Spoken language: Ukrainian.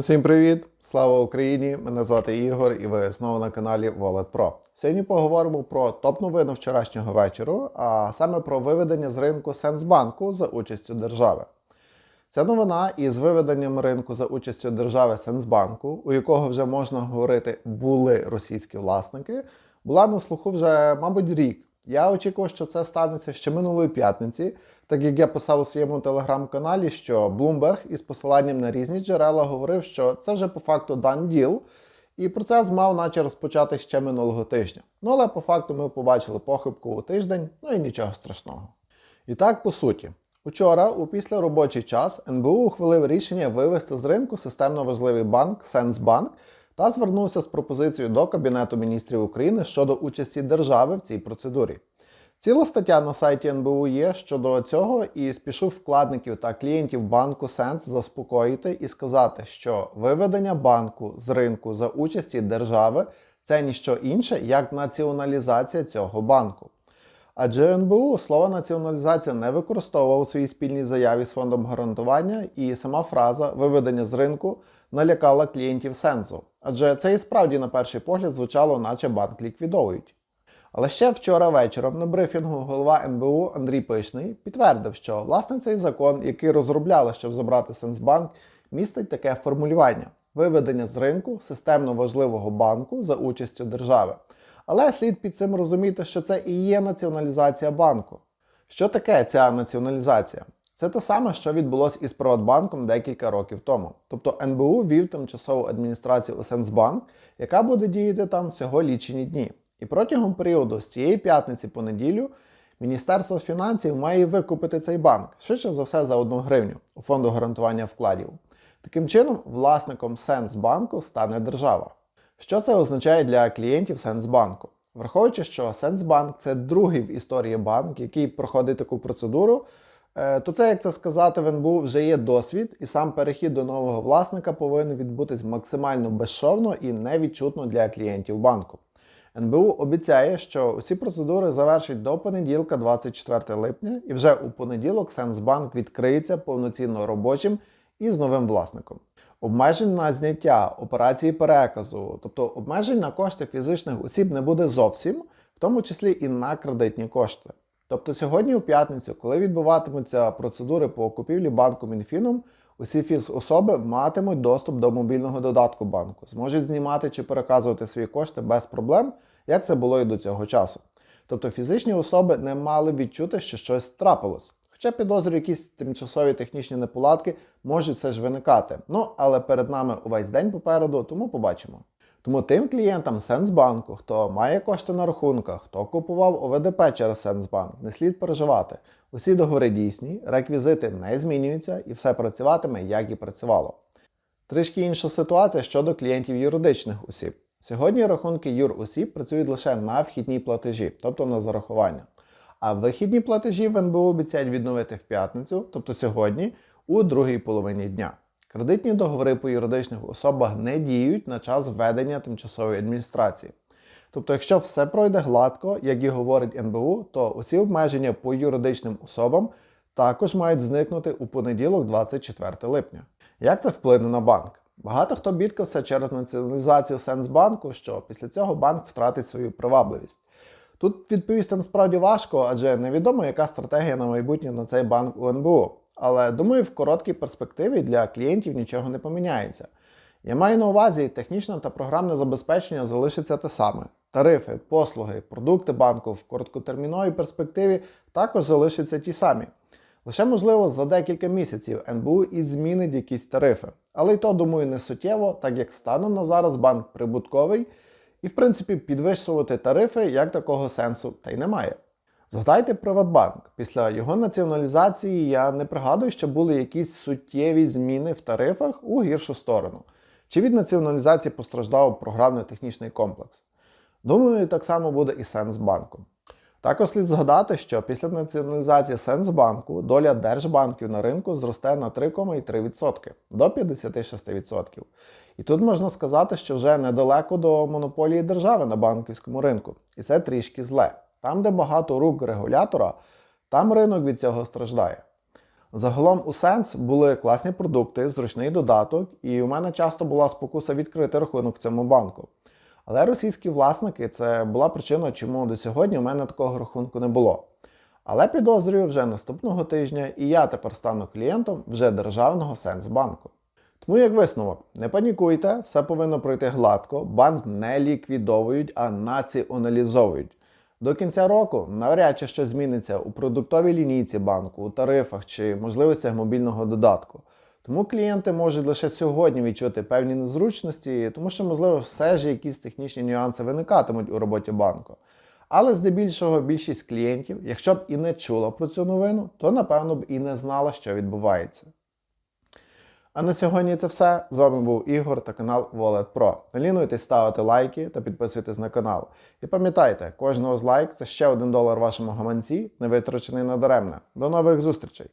Усім привіт! Слава Україні! Мене звати Ігор і ви знову на каналі Wallet Pro. Сьогодні поговоримо про топ-новину вчорашнього вечору, а саме про виведення з ринку Сенсбанку за участю держави. Ця новина із виведенням ринку за участю держави Сенсбанку, у якого вже можна говорити були російські власники, була на слуху вже, мабуть, рік. Я очікував, що це станеться ще минулої п'ятниці, так як я писав у своєму телеграм-каналі, що Bloomberg із посиланням на різні джерела говорив, що це вже по факту done deal, і процес мав наче розпочати ще минулого тижня. Ну але по факту ми побачили похибку у тиждень, ну і нічого страшного. І так, по суті, учора, у післяробочий час, НБУ ухвалив рішення вивести з ринку системно важливий банк Сенсбанк та звернувся з пропозицією до Кабінету міністрів України щодо участі держави в цій процедурі. Ціла стаття на сайті НБУ є щодо цього, і спішу вкладників та клієнтів банку Сенс заспокоїти і сказати, що виведення банку з ринку за участі держави це ніщо інше, як націоналізація цього банку. Адже НБУ слово націоналізація не використовував у своїй спільній заяві з фондом гарантування, і сама фраза виведення з ринку налякала клієнтів сенсу. Адже це і справді на перший погляд звучало, наче банк ліквідовують. Але ще вчора вечором на брифінгу голова НБУ Андрій Пишний підтвердив, що власне цей закон, який розробляли, щоб забрати Сенсбанк, містить таке формулювання виведення з ринку системно важливого банку за участю держави. Але слід під цим розуміти, що це і є націоналізація банку. Що таке ця націоналізація? Це те саме, що відбулося із Приватбанком декілька років тому. Тобто НБУ вів тимчасову адміністрацію у Сенсбанк, яка буде діяти там всього лічені дні. І протягом періоду з цієї п'ятниці по неділю Міністерство фінансів має викупити цей банк, швидше за все за одну гривню у фонду гарантування вкладів. Таким чином, власником Сенсбанку стане держава. Що це означає для клієнтів Сенсбанку? Враховуючи, що Сенсбанк це другий в історії банк, який проходить таку процедуру, е, то це, як це сказати, в НБУ вже є досвід, і сам перехід до нового власника повинен відбутись максимально безшовно і невідчутно для клієнтів банку. НБУ обіцяє, що усі процедури завершать до понеділка, 24 липня, і вже у понеділок Сенсбанк відкриється повноцінно робочим і з новим власником. Обмежень на зняття операції переказу, тобто обмежень на кошти фізичних осіб не буде зовсім, в тому числі і на кредитні кошти. Тобто сьогодні, у п'ятницю, коли відбуватимуться процедури по купівлі банку Мінфіном, усі фізособи матимуть доступ до мобільного додатку банку, зможуть знімати чи переказувати свої кошти без проблем, як це було і до цього часу. Тобто фізичні особи не мали відчути, що щось трапилось. Хоча підозрюю, якісь тимчасові технічні неполадки можуть все ж виникати. Ну, але перед нами увесь день попереду, тому побачимо. Тому тим клієнтам Сенсбанку, хто має кошти на рахунках, хто купував ОВДП через Сенсбанк, не слід переживати. Усі договори дійсні, реквізити не змінюються і все працюватиме, як і працювало. Трішки інша ситуація щодо клієнтів юридичних осіб. Сьогодні рахунки юросіб працюють лише на вхідні платежі, тобто на зарахування. А вихідні платежі в НБУ обіцяють відновити в п'ятницю, тобто сьогодні, у другій половині дня. Кредитні договори по юридичних особах не діють на час введення тимчасової адміністрації. Тобто, якщо все пройде гладко, як і говорить НБУ, то усі обмеження по юридичним особам також мають зникнути у понеділок, 24 липня. Як це вплине на банк? Багато хто бідкався через націоналізацію Сенсбанку, що після цього банк втратить свою привабливість. Тут відповісти насправді важко, адже невідомо, яка стратегія на майбутнє на цей банк у НБУ. Але думаю, в короткій перспективі для клієнтів нічого не поміняється. Я маю на увазі, технічне та програмне забезпечення залишиться те саме. Тарифи, послуги, продукти банку в короткотерміновій перспективі також залишаться ті самі. Лише, можливо, за декілька місяців НБУ і змінить якісь тарифи. Але й то, думаю, не суттєво, так як станом на зараз банк прибутковий, і, в принципі, підвищувати тарифи як такого сенсу та й немає. Згадайте Приватбанк. Після його націоналізації я не пригадую, що були якісь суттєві зміни в тарифах у гіршу сторону. Чи від націоналізації постраждав програмно-технічний комплекс? Думаю, так само буде і Сенсбанком. Також слід згадати, що після націоналізації Сенсбанку доля держбанків на ринку зросте на 3,3% до 56%. І тут можна сказати, що вже недалеко до монополії держави на банківському ринку. І це трішки зле. Там, де багато рук регулятора, Там ринок від цього страждає. Загалом у Sense були класні продукти, зручний додаток, і у мене часто була спокуса відкрити рахунок в цьому банку. Але російські власники це була причина, чому до сьогодні у мене такого рахунку не було. Але підозрюю вже наступного тижня, і я тепер стану клієнтом вже державного Сенсбанку. Тому як висновок, не панікуйте, все повинно пройти гладко, банк не ліквідовують, а націоналізовують. До кінця року навряд чи щось зміниться у продуктовій лінійці банку, у тарифах чи можливостях мобільного додатку. Тому клієнти можуть лише сьогодні відчути певні незручності, тому що, можливо, все ж якісь технічні нюанси виникатимуть у роботі банку. Але здебільшого більшість клієнтів, якщо б і не чула про цю новину, то напевно б і не знала, що відбувається. А на сьогодні це все. З вами був Ігор та канал Wallet Pro. Не лінуйтесь ставити лайки та підписуйтесь на канал. І пам'ятайте, кожного з лайк це ще один долар вашому гаманці, не витрачений надаремне. До нових зустрічей!